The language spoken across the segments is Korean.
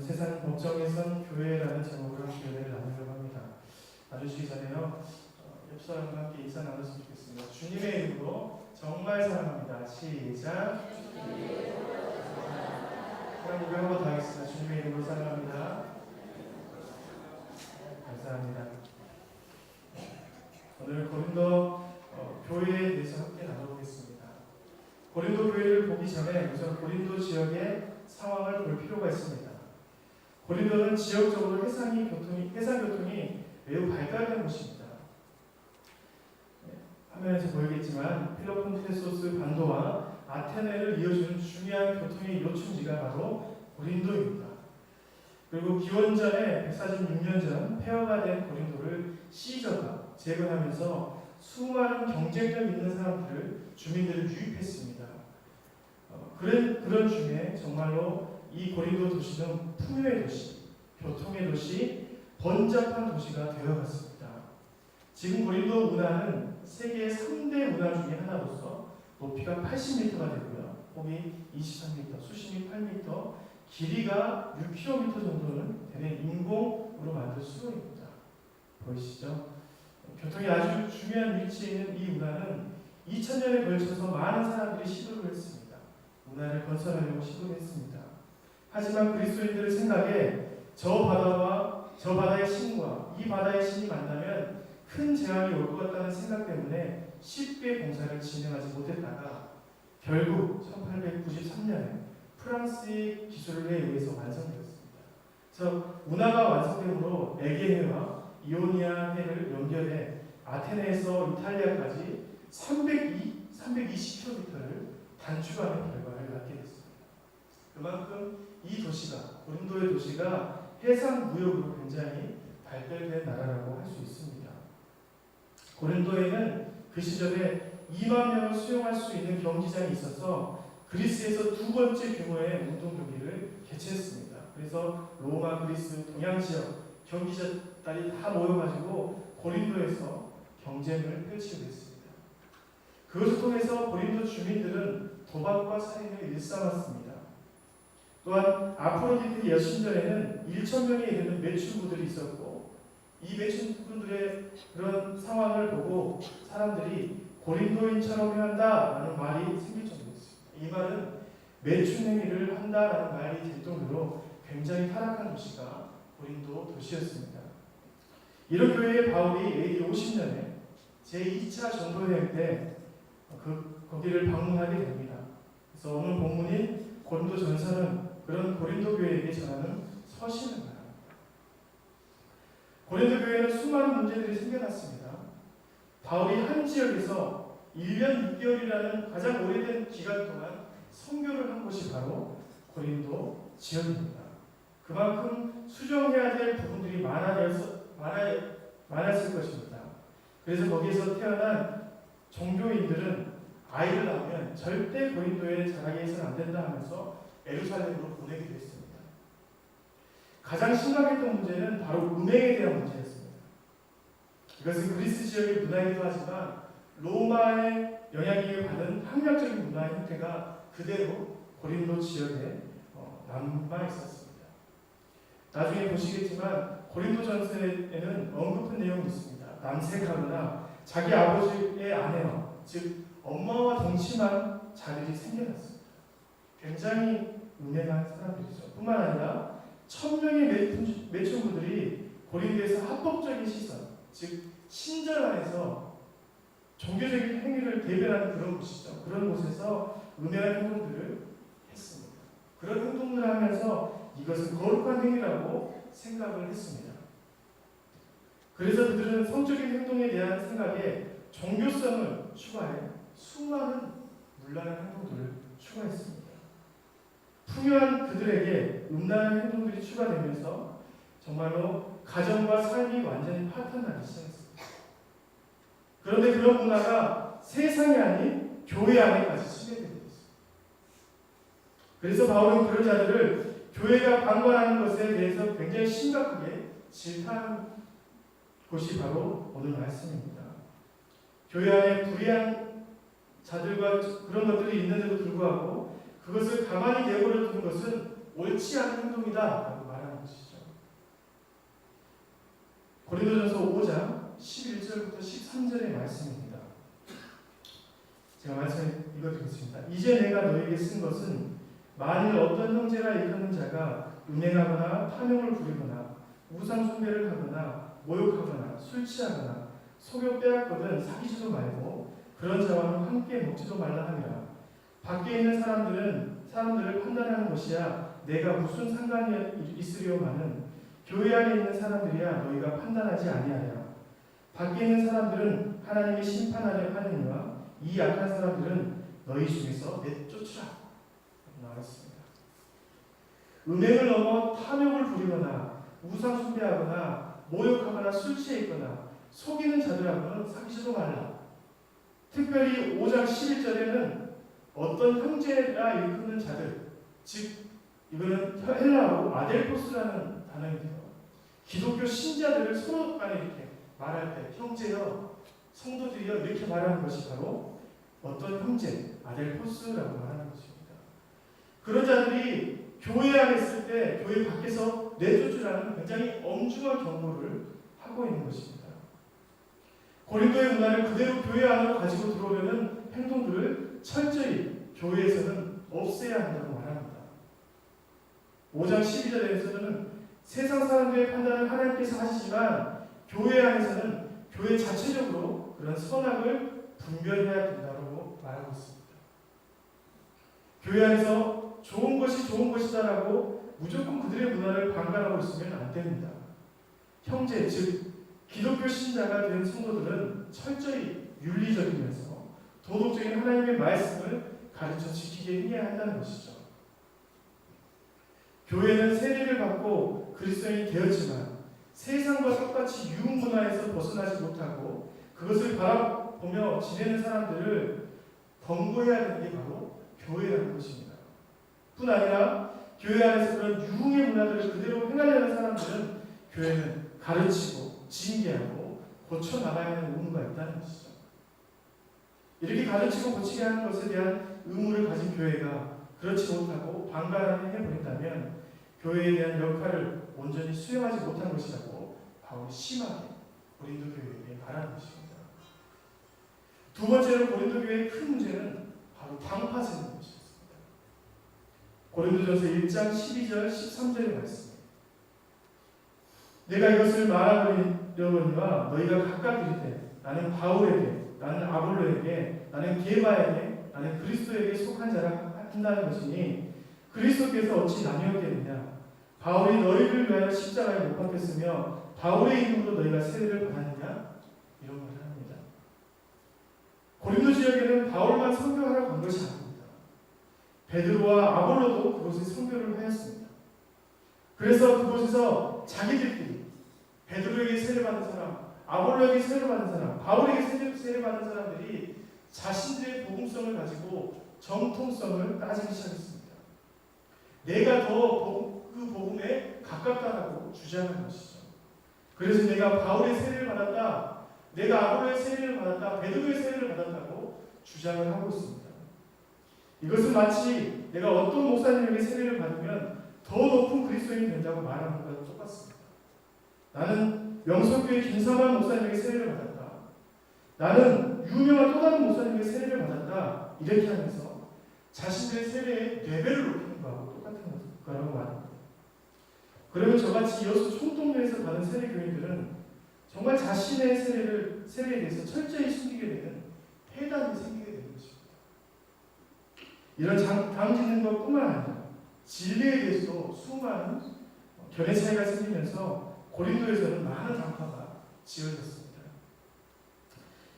세상 법정에선 교회라는 제목으로 교회를 나누려고 합니다. 나누시기 전에요. 어, 옆 사람과 함께 인사 나눴으면 좋겠습니다. 주님의 이름으로 정말 사랑합니다. 시작. 그럼 우리 한번 더 하겠습니다. 주님의 이름으로 사랑합니다. 감사합니다. 오늘 고린도 어, 교회에 대해서 함께 나눠보겠습니다. 고린도 교회를 보기 전에 우선 고린도 지역의 상황을 볼 필요가 있습니다. 고린도는 지역적으로 해상이 교통이 해상 교통이 매우 발달된 곳입니다. 네, 화면에서 보이겠지만 필로폰테소스 반도와 아테네를 이어주는 중요한 교통의 요충지가 바로 고린도입니다. 그리고 기원전에 146년 전 폐허가 된 고린도를 시저가 재건하면서 수많은 경쟁력 있는 사람들을 주민들을 유입했습니다. 어, 그런 그런 중에 정말로 이 고린도 도시는 풍요의 도시, 교통의 도시, 번잡한 도시가 되어갔습니다. 지금 고린도 문화는 세계 3대 문화 중에 하나로서 높이가 80m가 되고요. 폭이 23m, 수심이 8m, 길이가 6km 정도는 되는 인공으로 만든 수로입니다. 보이시죠? 교통이 아주 중요한 위치에 있는 이 문화는 2000년에 걸쳐서 많은 사람들이 시도를 했습니다. 문화를 건설하려고 시도를 했습니다. 하지만 그리스도인들의 생각에 저 바다와 저 바다의 신과 이 바다의 신이 만나면 큰 재앙이 올 것 같다는 생각 때문에 쉽게 공사를 진행하지 못했다가 결국 1893년에 프랑스의 기술에 의해서 완성되었습니다. 그래서 문화가 완성됨으로 에게해와 이오니아 해를 연결해 아테네에서 이탈리아까지 302, 320km를 단축하는 결과를 낳게 됐습니다. 그만큼 이 도시가 고린도의 도시가 해상 무역으로 굉장히 발달된 나라라고 할 수 있습니다. 고린도에는 그 시절에 2만 명을 수용할 수 있는 경기장이 있어서 그리스에서 두 번째 규모의 운동 경기를 개최했습니다. 그래서 로마, 그리스, 동양 지역 경기자들이 다 모여가지고 고린도에서 경쟁을 펼치게 됐습니다. 그것을 통해서 고린도 주민들은 도박과 살인을 일삼았습니다. 또한 아프로디테 여신전에는 1천 명에 이르는 매춘부들이 있었고 이 매춘부들의 그런 상황을 보고 사람들이 고린도인처럼 해야 한다라는 말이 생길 정도였습니다. 이 말은 매춘 행위를 한다라는 말이 될 정도로 굉장히 타락한 도시가 고린도 도시였습니다. 이런 교회에 바울이 AD 50년에 제2차 전도여행 때 그 거기를 방문하게 됩니다. 그래서 오늘 본문인 고린도 전서는 그런 고린도 교회에게 전하는 서신을 말합니다. 고린도 교회는 수많은 문제들이 생겨났습니다. 바울이 한 지역에서 1년 6개월이라는 가장 오래된 기간 동안 선교를 한 곳이 바로 고린도 지역입니다. 그만큼 수정해야 될 부분들이 많아서, 많아, 많았을 것입니다. 그래서 거기에서 태어난 종교인들은 아이를 낳으면 절대 고린도에 자라게 해서는 안 된다 하면서 에루살렘으로 보내기도 했습니다. 가장 심각했던 문제는 바로 음행에 대한 문제였습니다. 이것은 그리스 지역의 문화이기도 하지만 로마의 영향을 받은 학력적인 문화의 형태가 그대로 고린도 지역에 어, 남아 있었습니다. 나중에 보시겠지만 고린도 전서에는 언급한 내용이 있습니다. 남색하거나 자기 아버지의 아내와 즉 엄마와 동침한 자들이 생겨났습니다. 굉장히 음행한 사람들이죠. 뿐만 아니라 천 명의 매춘부들이 고린도에서 합법적인 시선, 즉 신전 안에서 종교적인 행위를 대변하는 그런 곳이죠. 그런 곳에서 음행한 행동들을 했습니다. 그런 행동을 하면서 이것은 거룩한 행위라고 생각을 했습니다. 그래서 그들은 성적인 행동에 대한 생각에 종교성을 추가해 수많은 문란한 행동들을 추가했습니다. 풍요한 그들에게 음란한 행동들이 추가되면서 정말로 가정과 삶이 완전히 파탄나기 시작했습니다. 그런데 그런 문화가 세상이 아닌 교회 안에까지 침해되고 있습니다. 그래서 바울은 그런 자들을 교회가 방관하는 것에 대해서 굉장히 심각하게 질타하는 곳이 바로 오늘 말씀입니다. 교회 안에 불의한 자들과 그런 것들이 있는데도 불구하고 그것을 가만히 내버려 두는 것은 옳지 않은 행동이다 라고 말하는 것이죠. 고린도전서 5장 11절부터 13절의 말씀입니다. 제가 말씀 읽어드리겠습니다. 이제 내가 너에게 쓴 것은 만일 어떤 형제라 일컫는 자가 음행하거나 탐욕을 부리거나 우상 숭배를 하거나 모욕하거나 술 취하거나 속여 빼앗거든 사귀지도 말고 그런 자와는 함께 먹지도 말라 하니라. 밖에 있는 사람들은 사람들을 판단하는 것이야 내가 무슨 상관이 있으려마는 교회 안에 있는 사람들이야 너희가 판단하지 아니하리라. 밖에 있는 사람들은 하나님의 심판하려 하느니와 이 약한 사람들은 너희 중에서 내쫓으라. 나와 있습니다. 은행을 넘어 탐욕을 부리거나 우상 숭배하거나 모욕하거나 술 취해 있거나 속이는 자들하고는 사귀지도 말라. 특별히 5장 11절에는 어떤 형제라 일컫는 자들, 즉 이거는 헬라어로 아델포스라는 단어인데요. 기독교 신자들을 서로 간에 이렇게 말할 때 형제여, 성도들이여 이렇게 말하는 것이 바로 어떤 형제, 아델포스라고 말하는 것입니다. 그런 자들이 교회 안에 있을 때 교회 밖에서 내쫓으라는 굉장히 엄중한 경고를 하고 있는 것입니다. 고린도의 문화를 그대로 교회 안으로 가지고 들어오려는 행동들을 철저히 교회에서는 없애야 한다고 말합니다. 5장 12절에서는 세상 사람들의 판단을 하나님께서 하시지만 교회 안에서는 교회 자체적으로 그런 선악을 분별해야 된다고 말하고 있습니다. 교회 안에서 좋은 것이 좋은 것이다라고 무조건 그들의 문화를 방관하고 있으면 안 됩니다. 형제, 즉 기독교 신자가 된 성도들은 철저히 윤리적이면서 도덕적인 하나님의 말씀을 가르쳐 지키게 해야 한다는 것이죠. 교회는 세례를 받고 그리스도인이 되었지만 세상과 똑같이 유흥 문화에서 벗어나지 못하고 그것을 바라보며 지내는 사람들을 권고해야 되는 게 바로 교회라는 것입니다. 뿐 아니라 교회 안에서 그런 유흥의 문화들을 그대로 행하려는 사람들은 교회는 가르치고 징계하고 고쳐 나가야 하는 의무가 있다는 것이죠. 이렇게 가르치고 고치게 하는 것에 대한 의무를 가진 교회가 그렇지 못하고 방관을 해버린다면 교회에 대한 역할을 온전히 수행하지 못한 것이라고 바울이 심하게 고린도 교회에게 말하는 것입니다. 두 번째로 고린도 교회의 큰 문제는 바로 방파제인 것이었습니다. 고린도전서 1장 12절 13절의 말씀. 내가 이것을 말하려니와 너희가 각각 이르되 나는 바울에게 나는 아볼로에게 나는 게바에게 나는 그리스도에게 속한 자라 한다는 것이니 그리스도께서 어찌 나뉘었겠느냐 바울이 너희를 위하여 십자가에 못 박혔으며 바울의 이름으로 너희가 세례를 받았느냐 이런 말을 합니다. 고린도 지역에는 바울만 선교하러 간 것이 아닙니다. 베드로와 아볼로도 그곳에 선교를 하였습니다. 그래서 그곳에서 자기들끼리 베드로에게 세례 받은 사람, 아볼로에게 세례 받은 사람, 바울에게 세례, 받은 사람들이 자신들의 복음성을 가지고 정통성을 따지기 시작했습니다. 내가 더 그 복음에 가깝다라고 주장하는 것이죠. 그래서 내가 바울의 세례를 받았다, 내가 아볼로의 세례를 받았다, 베드로의 세례를 받았다고 주장을 하고 있습니다. 이것은 마치 내가 어떤 목사님에게 세례를 받으면 더 높은 그리스도인이 된다고 말하는 것과 똑같습니다. 나는 명성교회 김사만 목사님에게 세례를 받았다. 나는 유명한 또 다른 받았다. 이렇게 하면서 자신들의 세례의 레벨을 높이는 거하고 똑같은 거라고 말합니다. 그러면 저같이 여수 총동네에서 받은 세례 교인들은 정말 자신의 세례를 세례에 대해서 철저히 숨기게 되는 폐단이 생기게 되는 것입니다. 이런 장, 당 짓는 것뿐만 아니라 진리에 대해서도 수많은 견해 차이가 생기면서 고린도에서는 많은 단파가 지어졌습니다.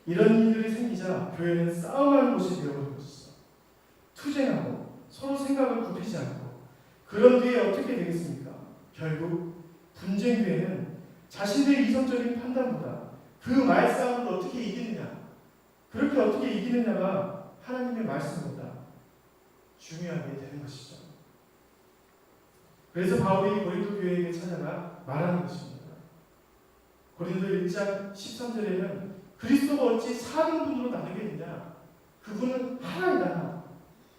이런 일들이 생기자 교회는 싸움하는 곳이 되어버린 것이죠. 투쟁하고 서로 생각을 굽히지 않고 그런 뒤에 어떻게 되겠습니까? 결국 분쟁교회는 자신의 이성적인 판단보다 그 말싸움을 어떻게 이기느냐 그렇게 어떻게 이기느냐가 하나님의 말씀보다 중요하게 되는 것이죠. 그래서 바울이 고린도 교회에게 찾아가 말하는 것입니다. 고린도 1장 13절에는 그리스도가 어찌 4등분으로 나누겠느냐? 그분은 하나이다.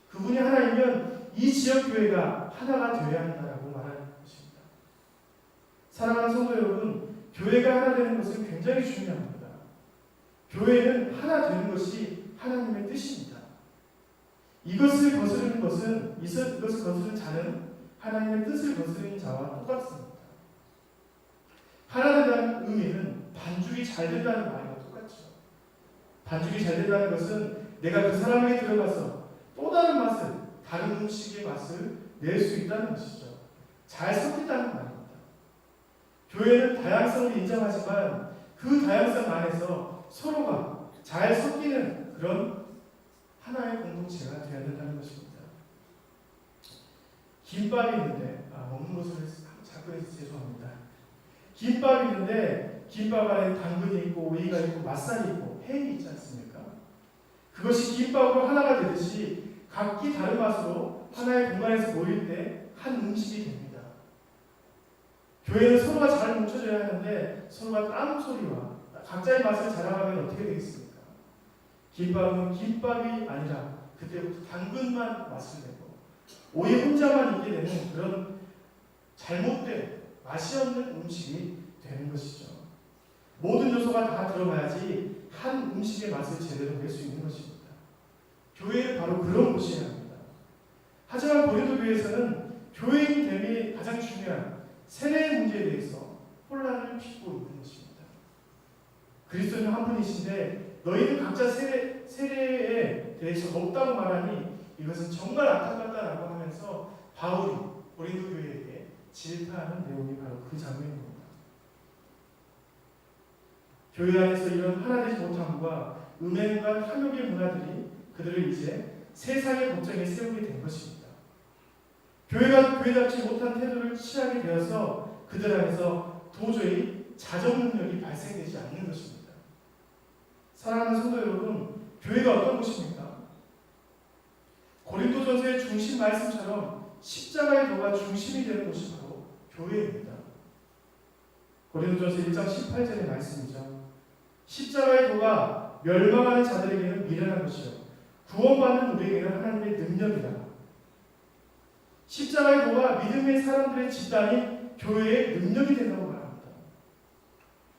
그분이 하나이면 이 지역 교회가 하나가 되어야 한다라고 말하는 것입니다. 사랑하는 성도 여러분, 교회가 하나 되는 것은 굉장히 중요합니다. 교회는 하나 되는 것이 하나님의 뜻입니다. 이것을 거스르는 것은 이것을 거스르는 자는 하나님의 뜻을 거스르는 자와 똑같습니다. 하나 된다는 의미는 반죽이 잘 된다는 똑같죠. 반죽이 잘 된다는 것은 내가 그 사람에게 들어가서 또 다른 맛을 다른 음식의 맛을 낼 수 있다는 것이죠. 잘 섞인다는 말입니다. 교회는 다양성을 인정하지만 그 다양성 안에서 서로가 잘 섞이는 그런 하나의 공동체가 되어야 된다는 것입니다. 김밥이 있는데 아, 먹는 것을 자꾸 해서 죄송합니다. 김밥이 있는데 김밥 안에 당근이 있고 오이가 있고 맛살이 있고 햄이 있지 않습니까? 그것이 김밥으로 하나가 되듯이 각기 다른 맛으로 하나의 공간에서 모일 때 한 음식이 됩니다. 교회는 서로가 잘 뭉쳐져야 하는데 서로가 땀 소리와 각자의 맛을 자랑하면 어떻게 되겠습니까? 김밥은 김밥이 아니라 그때부터 당근만 맛을 내고 오이 혼자만 있게 되는 그런 잘못된 맛이 없는 음식이 되는 것이죠. 모든 요소가 다 들어가야지 한 음식의 맛을 제대로 낼 수 있는 것입니다. 교회는 바로 그런 곳이어야 합니다. 하지만 고린도 교회에서는 교회인 됨이 가장 중요한 세례의 문제에 대해서 혼란을 피고 있는 것입니다. 그리스도는 한 분이신데 너희는 각자 세례, 세례에 대해서 없다고 말하니 이것은 정말 안타깝다라고 하면서 바울이 고린도 교회에게 질타하는 내용이 바로 그 장면입니다. 교회 안에서 이런 하나 되지 못함과 음행과 탐욕의 문화들이 그들을 이제 세상의 법정에 세우게 된 것입니다. 교회가 교회답지 못한 태도를 취하게 되어서 그들 안에서 도저히 자정 능력이 발생되지 않는 것입니다. 사랑하는 성도 여러분, 교회가 어떤 곳입니까? 고린도전서의 중심 말씀처럼 십자가의 도가 중심이 되는 곳이 바로 교회입니다. 고린도전서 1장 18절의 말씀이죠. 십자가의 도가 멸망하는 자들에게는 미련한 것이요 구원받는 우리에게는 하나님의 능력이다. 십자가의 도가 믿음의 사람들의 집단이 교회의 능력이 된다고 말합니다.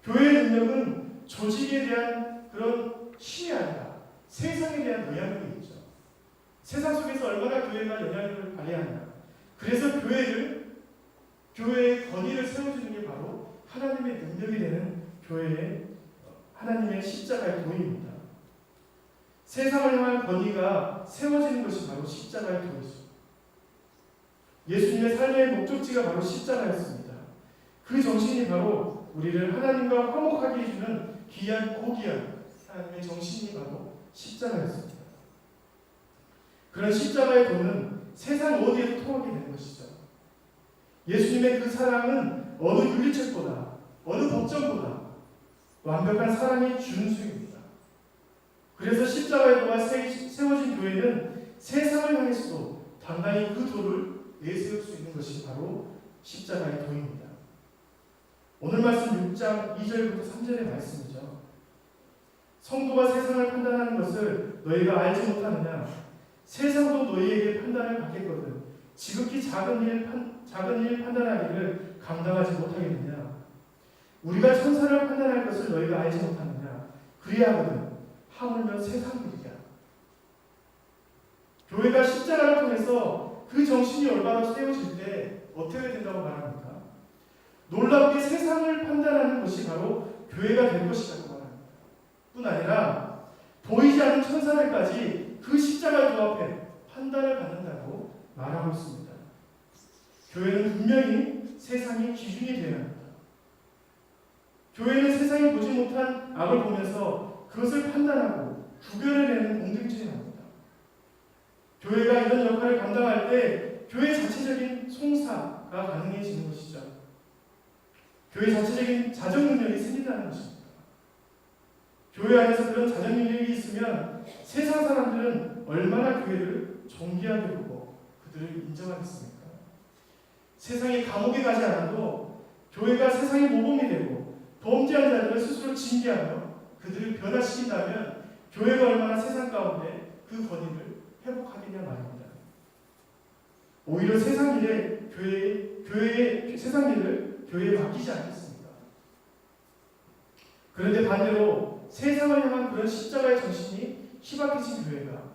교회의 능력은 조직에 대한 그런 힘이 아니라 세상에 대한 영향력이 있죠. 세상 속에서 얼마나 교회가 영향력을 발휘하냐. 그래서 교회를 교회의 권위를 세워주는 게 바로 하나님의 능력이 되는 교회의 하나님의 십자가의 도입니다. 세상을 향한 권위가 세워지는 것이 바로 십자가의 도이죠. 예수님의 삶의 목적지가 바로 십자가였습니다. 그 정신이 바로 우리를 하나님과 화목하게 해주는 귀한 고귀한 하나님의 정신이 바로 십자가였습니다. 그런 십자가의 도는 세상 어디에도 통하게 되는 것이죠. 예수님의 그 사랑은 어느 윤리책보다 어느 법정보다 완벽한 사랑의 준수입니다. 그래서 십자가의 도가 세워진 교회는 세상을 향해서도 당당히 그 도를 내세울 수 있는 것이 바로 십자가의 도입니다. 오늘 말씀 6장 2절부터 3절의 말씀이죠. 성도가 세상을 판단하는 것을 너희가 알지 못하느냐? 세상도 너희에게 판단을 받겠거든. 지극히 작은 일, 판, 작은 일 판단하기를 감당하지 못하겠느냐? 우리가 천사를 판단할 것을 너희가 알지 못하느냐? 그리하거든. 하물며 세상들이야. 교회가 십자가를 통해서 그 정신이 얼마나 세워질 때 어떻게 된다고 말합니까? 놀랍게 세상을 판단하는 것이 바로 교회가 될 것이라고 말합니다. 뿐 아니라 보이지 않는 천사들까지 그 십자가 도 앞에 판단을 받는다고 말하고 있습니다. 교회는 분명히 세상의 기준이 되어야 합니다. 교회는 세상이 보지 못한 악을 보면서 그것을 판단하고 구별해내는 공동체입니다. 교회가 이런 역할을 감당할 때 교회 자체적인 송사가 가능해지는 것이죠. 교회 자체적인 자정 능력이 생긴다는 것입니다. 교회 안에서 그런 자정 능력이 있으면 세상 사람들은 얼마나 교회를 존귀하게 보고 그들을 인정하겠습니까? 세상이 감옥에 가지 않아도 교회가 세상의 모범이 되고 범죄한 자들을 스스로 징계하며 그들을 변화시킨다면 교회가 얼마나 세상 가운데 그 권위를 회복하겠냐 말입니다. 오히려 세상 일에 교회 교회의 세상 일을 교회에 맡기지 않겠습니다. 그런데 반대로 세상을 향한 그런 십자가의 정신이 희박해진 교회가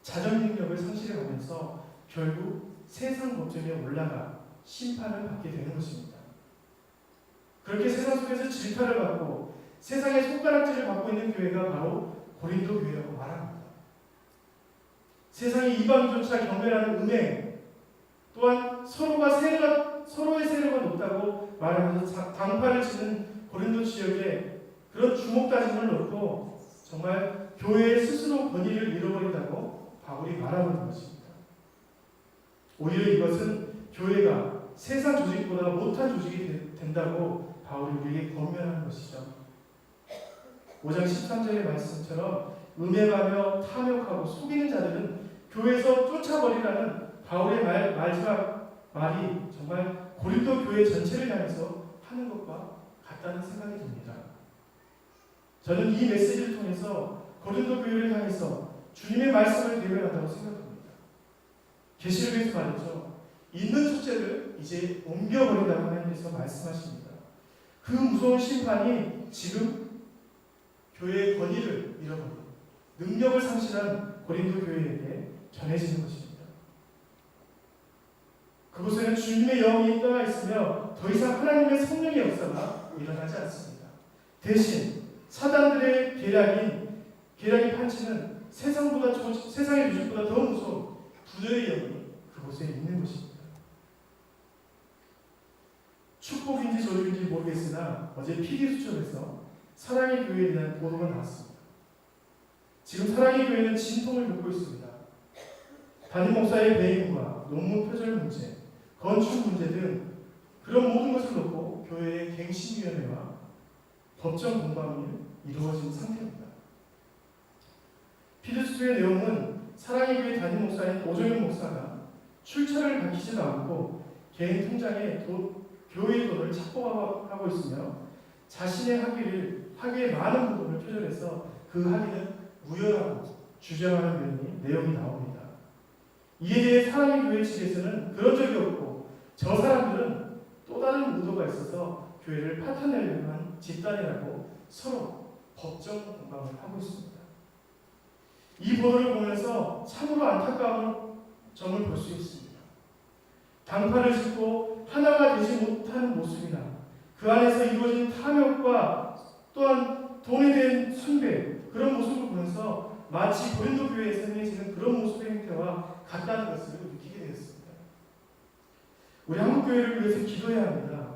자정 능력을 상실해가면서 결국 세상 법정에 올라가 심판을 받게 되는 것입니다. 그렇게 세상 속에서 질타를 받고 세상의 손가락질을 받고 있는 교회가 바로 고린도 교회라고 말합니다. 세상의 이방조차 경멸하는 은행 또한 서로가 세례가 서로의 세례가 높다고 말하면서 자- 당파를 치는 고린도 지역에 그런 주목다짐을 놓고 정말 교회의 스스로 권위를 잃어버린다고 바울이 말하고 있는 것입니다. 오히려 이것은 교회가 세상 조직보다 못한 조직이 되- 된다고 바울이 우리에게 권면하는 것이죠. 5장 13절의 말씀처럼 음행하며 탐욕하고 속이는 자들은 교회에서 쫓아버리라는 바울의 말, 마지막 말이 정말 고린도 교회 전체를 향해서 하는 것과 같다는 생각이 듭니다. 저는 이 메시지를 통해서 고린도 교회를 향해서 주님의 말씀을 대변한다고 생각합니다. 계시록에서 말했죠. 있는 첫째를 이제 옮겨버린다고 하나님께서 말씀하십니다. 그 무서운 심판이 지금 교회의 권위를 잃어버린 능력을 상실한 고린도 교회에게 전해지는 것입니다. 그곳에는 주님의 영이 떠나 있으며 더 이상 하나님의 성령의 역사가 일어나지 않습니다. 대신 사단들의 계략인 계략이 판치는 세상보다 조, 세상의 조직보다 더 무서운 부녀의 영이 그곳에 있는 것입니다. 축복인지 조직인지 모르겠으나 어제 PD수첩에서 사랑의 교회에 대한 보도가 나왔습니다. 지금 사랑의 교회는 진통을 겪고 있습니다. 담임 목사의 배임과 논문 표절 문제, 건축 문제 등 그런 모든 것을 놓고 교회의 갱신위원회와 법정 공방이 이루어진 상태입니다. 피드스의 내용은 사랑의 교회 담임 목사인 오정현 목사가 출처를 밝히지도 않고 개인 통장에 도, 교회 돈을 착보하고 있으며 자신의 학위를 학위의 많은 부분을 표절해서 그 학위는 무효라고 주장하는 내용이, 나옵니다. 이에 대해 사랑의 교회 측에서는 그런 적이 없고 저 사람들은 또 다른 의도가 있어서 교회를 파탄내려고 한 집단이라고 서로 법정 공방을 하고 있습니다. 이 보도를 보면서 참으로 안타까운 점을 볼 수 있습니다. 당파를 싣고 하나가 되지 못하는 모습이나 그 안에서 이루어진 탐욕과 또한 돈에 대한 숭배 그런 모습을 보면서 마치 고린도 교회에서 행해지는 그런 모습의 행태와 같다는 것을 느끼게 되었습니다. 우리 한국 교회를 위해서 기도해야 합니다.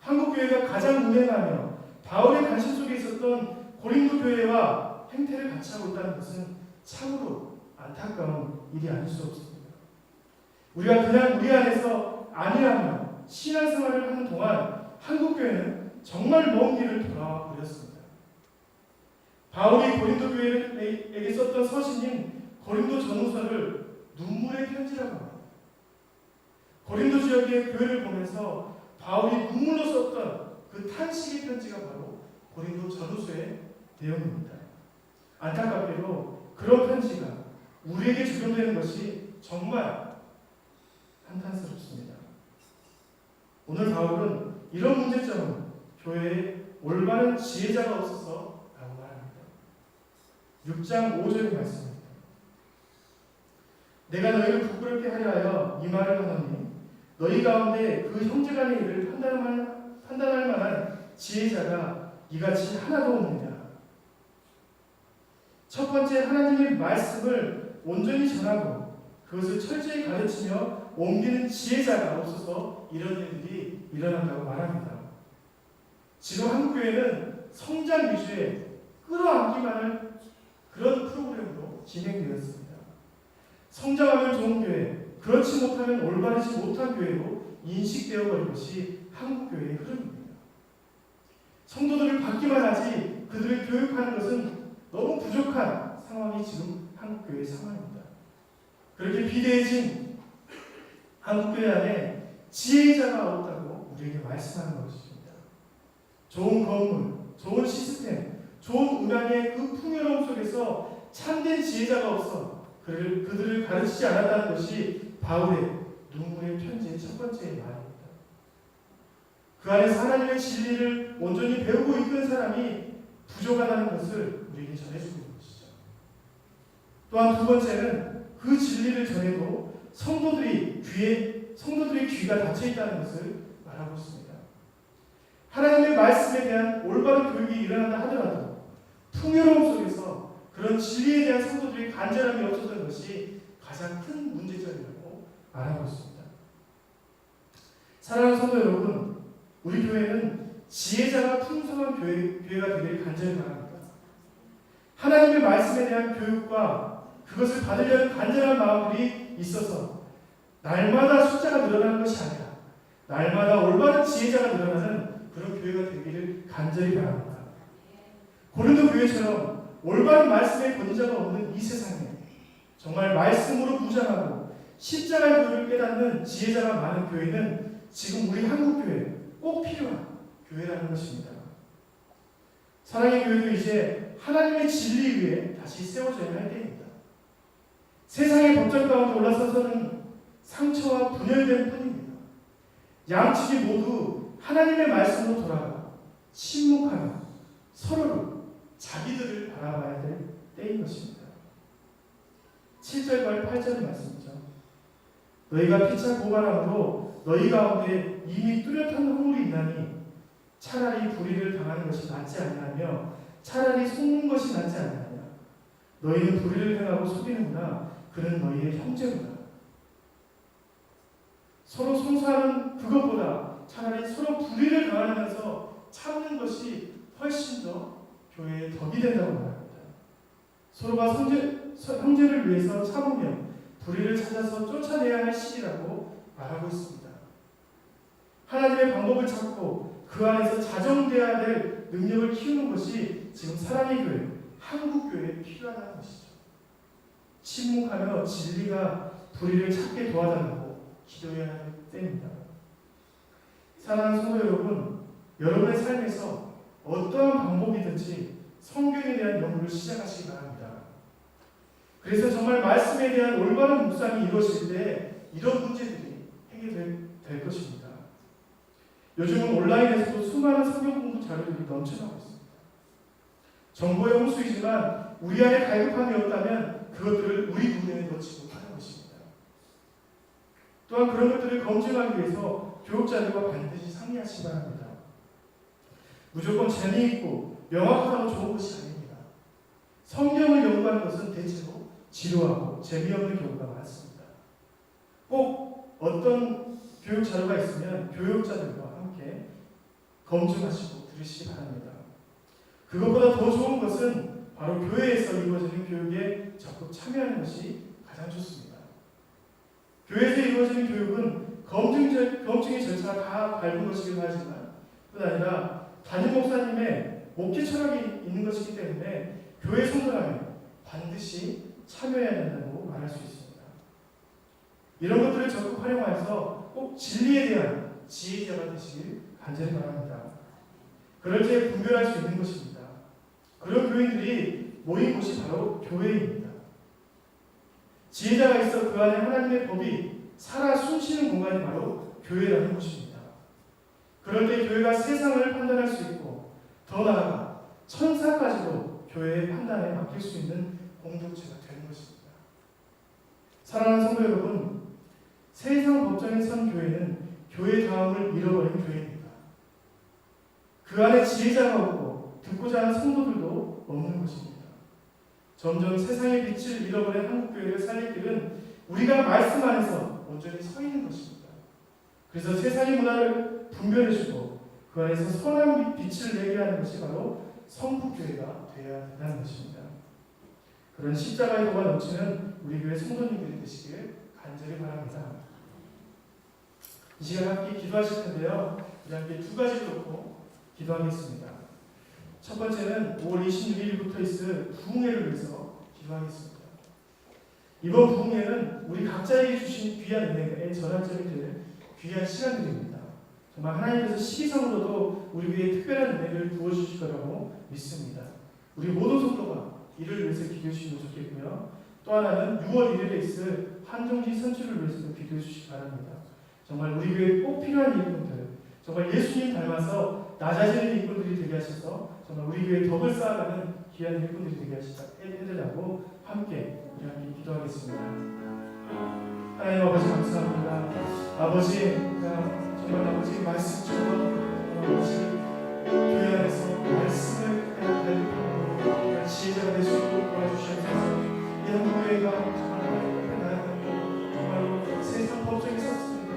한국 교회가 가장 운행하며 바울의 관심 속에 있었던 고린도 교회와 행태를 같이 하고 있다는 것은 참으로 안타까운 일이 아닐 수 없습니다. 우리가 그냥 우리 안에서 아니하며 신앙생활을 하는 동안 한국 교회는 정말 먼 길을 돌아와 버렸습니다. 바울이 고린도 교회에게 썼던 서신인 고린도 전후서를 눈물의 편지라고 합니다. 고린도 지역의 교회를 보면서 바울이 눈물로 썼던 그 탄식의 편지가 바로 고린도 전후서의 내용입니다. 안타깝게도 그런 편지가 우리에게 적용되는 것이 정말 한탄스럽습니다. 오늘 바울은 이런 문제점은 교회에 올바른 지혜자가 없어서 라고 말합니다. 6장 5절의 말씀입니다. 내가 너희를 부끄럽게 하려 하여 이 말을 하노니 너희 가운데 그 형제간의 일을 판단할, 판단할 만한 지혜자가 이같이 하나도 없느냐 첫 번째 하나님의 말씀을 온전히 전하고 그것을 철저히 가르치며 옮기는 지혜자가 없어서 이런 일들이 일어난다고 말합니다. 지금 한국 교회는 성장 위주의 끌어안기만 할 그런 프로그램으로 진행되었습니다. 성장하면 좋은 교회, 그렇지 못하면 올바르지 못한 교회로 인식되어 버린 것이 한국 교회의 흐름입니다. 성도들을 받기만 하지 그들을 교육하는 것은 너무 부족한 상황이 지금 한국 교회의 상황입니다. 그렇게 비대해진 한국교회 안에 지혜자가 없다고 우리에게 말씀하는 것입니다. 좋은 건물, 좋은 시스템, 좋은 음악의 그 풍요로움 속에서 참된 지혜자가 없어 그를, 그들을 가르치지 않았다는 것이 바울의 눈물의 편지의 첫 번째 말입니다. 그 안에서 하나님의 진리를 온전히 배우고 이끄는 사람이 부족하다는 것을 우리에게 전해주고 있는 것이죠. 또한 두 번째는 그 진리를 전해도 성도들이 귀에 성도들의 귀가 닫혀 있다는 것을 말하고 있습니다. 하나님의 말씀에 대한 올바른 교육이 일어난다 하더라도 풍요로움 속에서 그런 진리에 대한 성도들의 간절함이 없었던 것이 가장 큰 문제점이라고 말하고 있습니다. 사랑하는 성도 여러분, 우리 교회는 지혜자가 풍성한 교회, 교회가 되기를 간절히 바랍니다. 하나님의 말씀에 대한 교육과 그것을 받으려는 간절한 마음들이 있어서 날마다 숫자가 늘어나는 것이 아니라 날마다 올바른 지혜자가 늘어나는 그런 교회가 되기를 간절히 바랍니다. 고린도 교회처럼 올바른 말씀의 권자가 없는 이 세상에 정말 말씀으로 무장하고 십자가의 교를 깨닫는 지혜자가 많은 교회는 지금 우리 한국 교회 꼭 필요한 교회라는 것입니다. 사랑의 교회도 이제 하나님의 진리 위에 다시 세워져야 할 때입니다. 세상의 법정 가운데 올라서서는 상처와 분열될 뿐입니다. 양측이 모두 하나님의 말씀으로 돌아가 침묵하며 서로를 자기들을 바라봐야 될 때인 것입니다. 7절과 8절 말씀이죠. 너희가 피차 고발함으로 너희 가운데 이미 뚜렷한 허물이 있나니 차라리 불의를 당하는 것이 낫지 아니하며 차라리 속는 것이 낫지 아니하냐. 너희는 불의를 행하고 속이는구나. 그는 너희의 형제구나. 서로 송사하는 그것보다 차라리 서로 불의를 당하면서 참는 것이 훨씬 더 교회의 덕이 된다고 말합니다. 서로가 서- 형제를 위해서 참으며 불의를 찾아서 쫓아내야 할 시기라고 말하고 있습니다. 하나님의 방법을 찾고 그 안에서 자정돼야 될 능력을 키우는 것이 지금 사랑의 교회, 한국 교회에 필요하다는 것이죠. 침묵하며 진리가 불의를 찾게 도와달라고 기도해야 할 때입니다. 사랑하는 성도 여러분, 여러분의 삶에서 어떠한 방법이든지 성경에 대한 연구를 시작하시기 바랍니다. 그래서 정말 말씀에 대한 올바른 묵상이 이루어질 때 이런 문제들이 해결될 될 것입니다. 요즘은 온라인에서도 수많은 성경 공부 자료들이 넘쳐나고 있습니다. 정보의 홍수이지만 우리 안에 갈급함이 없다면 그것들을 우리 눈에 넣지 못하는 것입니다. 또한 그런 것들을 검증하기 위해서 교육자들과 반드시 상의하시기 바랍니다. 무조건 재미있고 명확하고 좋은 것이 아닙니다. 성경을 연구하는 것은 대체로 지루하고 재미없는 경우가 많습니다. 꼭 어떤 교육 자료가 있으면 교육자들과 함께 검증하시고 들으시기 바랍니다. 그것보다 더 좋은 것은 바로 교회에서 이루어지는 교육에 적극 참여하는 것이 가장 좋습니다. 교회에서 이루어지는 교육은 검증, 절- 검증의 절차가 다 밟은 것이긴 하지만 뿐 아니라 담임 목사님의 목회 철학이 있는 것이기 때문에 교회 성도라면 반드시 참여해야 된다고 말할 수 있습니다. 이런 것들을 적극 활용해서 꼭 진리에 대한 지혜자가 되시길 간절히 바랍니다. 그럴 때 분별할 수 있는 것입니다. 그런 교인들이 모인 곳이 바로 교회입니다. 지혜자가 있어 그 안에 하나님의 법이 살아 숨쉬는 공간이 바로 교회라는 것입니다. 그럴 때 교회가 세상을 판단할 수 있고 더 나아가 천사까지도 교회의 판단에 맡길 수 있는 공동체가 되는 것입니다. 사랑하는 성도 여러분, 세상 법정에 선 교회는 교회 다음을 잃어버린 교회입니다. 그 안에 지혜자가 없고 듣고자 하는 성도들도 없는 것입니다. 점점 세상의 빛을 잃어버린 한국교회를 살릴 길은 우리가 말씀 안에서 온전히 서 있는 것입니다. 그래서 세상의 문화를 분별해주고 그 안에서 선한 빛을 내게 하는 것이 바로 성북교회가 되어야 된다는 것입니다. 그런 십자가의 도가 넘치는 우리 교회 성도님들이 되시길 간절히 바랍니다. 이 시간 함께 기도하실 텐데요. 우리 함께 두 가지를 놓고 기도하겠습니다. 첫 번째는 5월 26일부터 있을 부흥회를 위해서 기도하겠습니다. 이번 부흥회는 우리 각자에게 주신 귀한 은혜의 전환점이 될 귀한 시간들입니다. 정말 하나님께서 시기상으로도 우리 위해 특별한 은혜를 부어주실 거라고 믿습니다. 우리 모든 성도가 이를 위해서 기도해 주시면 좋겠고요. 또 하나는 6월 1일에 있을 한정지 선출을 위해서도 기도해 주시기 바랍니다. 정말 우리 교회에 꼭 필요한 일분들 정말 예수님 닮아서 낮아지는 일꾼들이 되게 하셔서 정말 우리 교회 덕을 쌓아가는 귀한 일꾼들이 되게 하시다 해달라고 함께 함께 기도하겠습니다. 하나님 아버지 감사합니다. 아버지 정말 아버지 말씀처럼 아버지 교회 안에서 말씀을 달리고 지혜자가 될수 있도록 도와주시옵소서. 이 한국교회가 정말 나아가고 정말로 세상 법정에 섰습니다.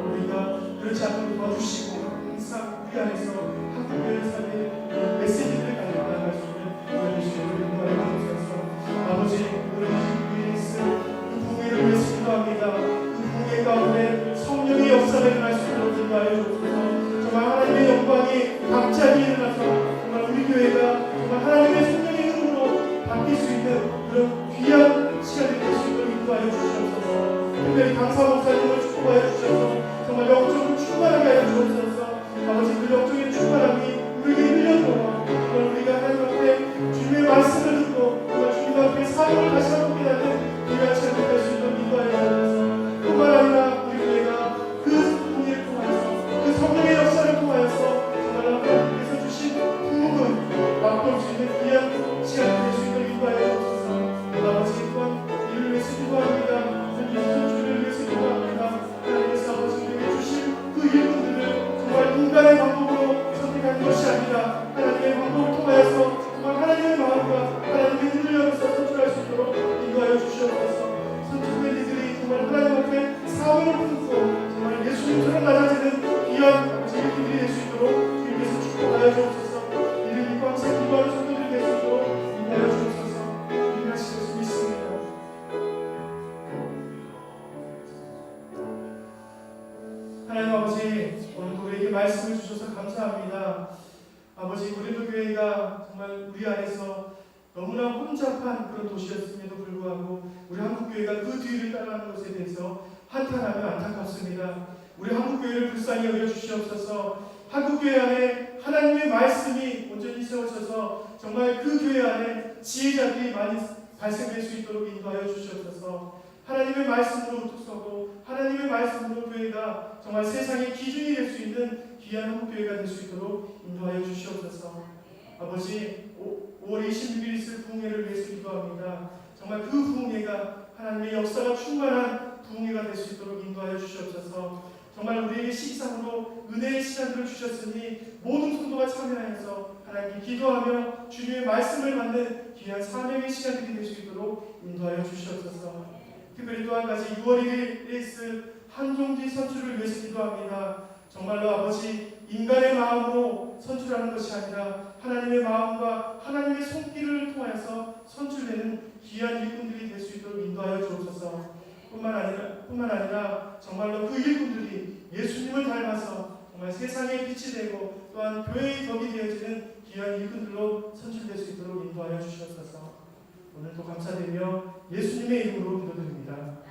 우리가 그렇지 않도록 도와주시고 항상 우리 안에서 한국교회 삶의 메시지를 사명을 품고 정말 예수님처럼 낮아지는 귀한 일꾼들이 될수 있도록 주님께서 축복하여 주옵소서. 이를 입고 항상 기도하는 성도들이 될수 있도록 인도하여 주옵소서. 인하실 수 있습니다. 하나님 아버지 오늘 우리에게 말씀을 주셔서 감사합니다. 아버지 고린도 교회가 정말 우리 안에서 너무나 혼잡한 그런 도시였음에도 불구하고 우리 한국 교회가 그 뒤를 따라가는 것에 대해서 한탄하며 안타깝습니다. 우리 한국 교회를 불쌍히 여겨 주시옵소서. 한국 교회 안에 하나님의 말씀이 온전히 세워져서 정말 그 교회 안에 지혜자들이 많이 발생될 수 있도록 인도하여 주시옵소서. 하나님의 말씀으로 우뚝 서고 하나님의 말씀으로 교회가 정말 세상의 기준이 될 수 있는 귀한 한국 교회가 될 수 있도록 인도하여 주시옵소서. 아버지 5월 26일 있을 부흥회를 위해서 기도합니다. 정말 그 부흥회가 하나님의 역사가 충만한 부흥회가 될 수 있도록 인도하여 주시옵소서. 정말 우리에게 식상으로 은혜의 시간들을 주셨으니 모든 성도가 참여하여서 하나님께 기도하며 주님의 말씀을 받는 귀한 사명의 시간들이 될 수 있도록 인도하여 주시옵소서. 특별히 또 한 가지 6월 1일에 있을 한종지 선출을 위해서 기도합니다. 정말로 아버지 인간의 마음으로 선출하는 것이 아니라 하나님의 마음과 하나님의 손길을 통하여서 선출되는 귀한 일꾼들이 될 수 있도록 인도하여 주옵소서. 뿐만 아니라 뿐만 아니라 정말로 그 일꾼들이 예수님을 닮아서 정말 세상의 빛이 되고 또한 교회의 덕이 되어지는 귀한 일꾼들로 선출될 수 있도록 인도하여 주시옵소서. 오늘도 감사드리며 예수님의 이름으로 기도드립니다.